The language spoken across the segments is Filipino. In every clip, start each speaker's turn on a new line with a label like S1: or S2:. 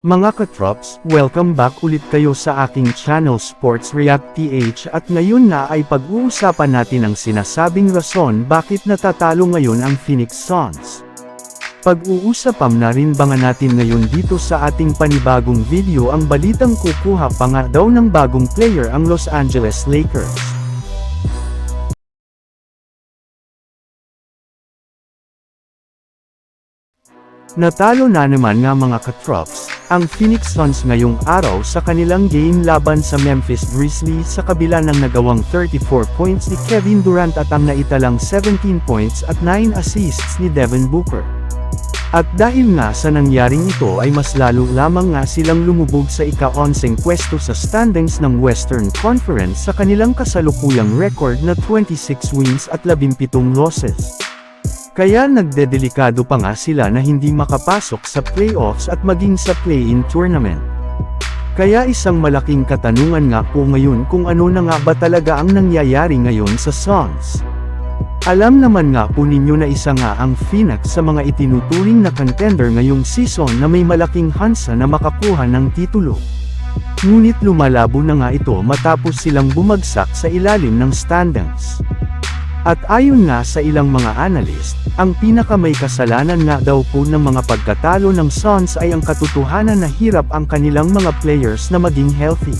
S1: Mga katrops, welcome back ulit kayo sa aking channel Sports React PH at ngayon na ay pag-uusapan natin ang sinasabing rason bakit natatalo ngayon ang Phoenix Suns. Pag-uusapam na rin ba nga natin ngayon dito sa ating panibagong video ang balitang kukuha pa nga daw ng bagong player ang Los Angeles Lakers. Natalo na naman nga mga katrops, ang Phoenix Suns ngayong araw sa kanilang game laban sa Memphis Grizzlies sa kabila ng nagawang 34 points ni Kevin Durant at ang naitalang 17 points at 9 assists ni Devin Booker. At dahil nga sa nangyaring ito ay mas lalo lamang nga silang lumubog sa ika-onseng pwesto sa standings ng Western Conference sa kanilang kasalukuyang record na 26 wins at 17 losses. Kaya nagdedelikado pa nga sila na hindi makapasok sa playoffs at maging sa play-in tournament. Kaya isang malaking katanungan nga po ngayon kung ano na nga ba talaga ang nangyayari ngayon sa Suns. Alam naman nga po ninyo na isa nga ang Phoenix sa mga itinuturing na contender ngayong season na may malaking hansa na makakuha ng titulo. Ngunit lumalabo na nga ito matapos silang bumagsak sa ilalim ng standings. At ayon nga sa ilang mga analyst, ang pinaka may kasalanan nga daw po ng mga pagkatalo ng Suns ay ang katotohanan na hirap ang kanilang mga players na maging healthy.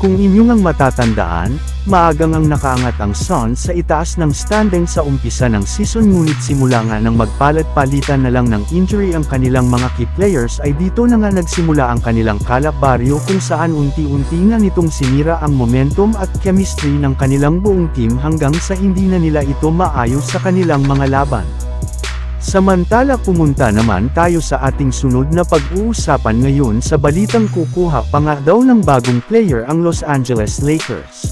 S1: Kung inyong ang matatandaan, maagang ang nakaangat ang Suns sa itaas ng standing sa umpisa ng season ngunit simula nga ng magpalat-palitan na lang ng injury ang kanilang mga key players ay dito na nga nagsimula ang kanilang kalapbaryo kung saan unti-unti nga nitong sinira ang momentum at chemistry ng kanilang buong team hanggang sa hindi na nila ito maayos sa kanilang mga laban. Samantala pumunta naman tayo sa ating sunod na pag-uusapan ngayon sa balitang kukuha pa nga daw ng bagong player ang Los Angeles Lakers.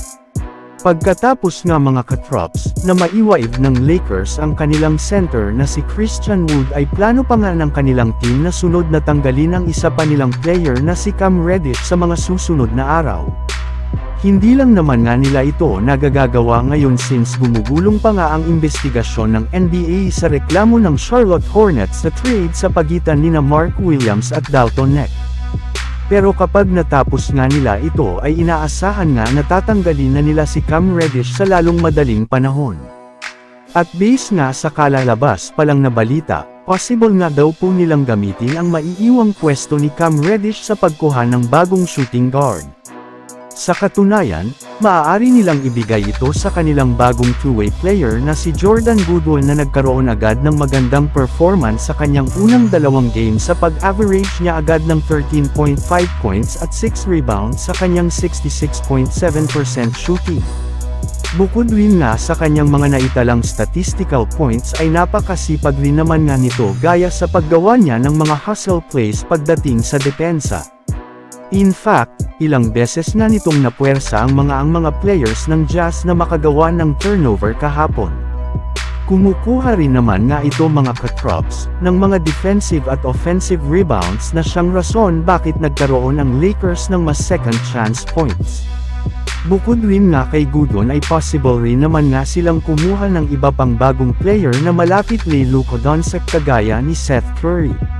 S1: Pagkatapos nga mga katrops, na maiwaib ng Lakers ang kanilang center na si Christian Wood ay plano pa nga ng kanilang team na sunod na tanggalin ang isa pa nilang player na si Cam Reddish sa mga susunod na araw. Hindi lang naman nga nila ito nagagagawa ngayon since gumugulong pa nga ang investigasyon ng NBA sa reklamo ng Charlotte Hornets sa trade sa pagitan nina Mark Williams at Dalton Neck. Pero kapag natapos nga nila ito ay inaasahan nga na tatanggalin na nila si Cam Reddish sa lalong madaling panahon. At base nga sa kalalabas palang na balita, possible nga daw po nilang gamitin ang maiiwang pwesto ni Cam Reddish sa pagkuha ng bagong shooting guard. Sa katunayan, maaari nilang ibigay ito sa kanilang bagong two-way player na si Jordan Goodwin na nagkaroon agad ng magandang performance sa kanyang unang dalawang game sa pag-average niya agad ng 13.5 points at 6 rebounds sa kanyang 66.7% shooting. Bukod rin nga sa kanyang mga naitalang statistical points ay napakasipag rin naman nga nito gaya sa paggawa niya ng mga hustle plays pagdating sa depensa. In fact, ilang beses na nitong napuwersa ang mga ang mga players ng Jazz na makagawa ng turnover kahapon. Kumukuha rin naman nga ito mga katrops, ng mga defensive at offensive rebounds na siyang rason bakit nagkaroon ang Lakers ng mas second chance points. Bukod rin nga kay Gudon ay possible rin naman nga silang kumuha ng iba pang bagong player na malapit kay Luka Doncic kagaya ni Seth Curry.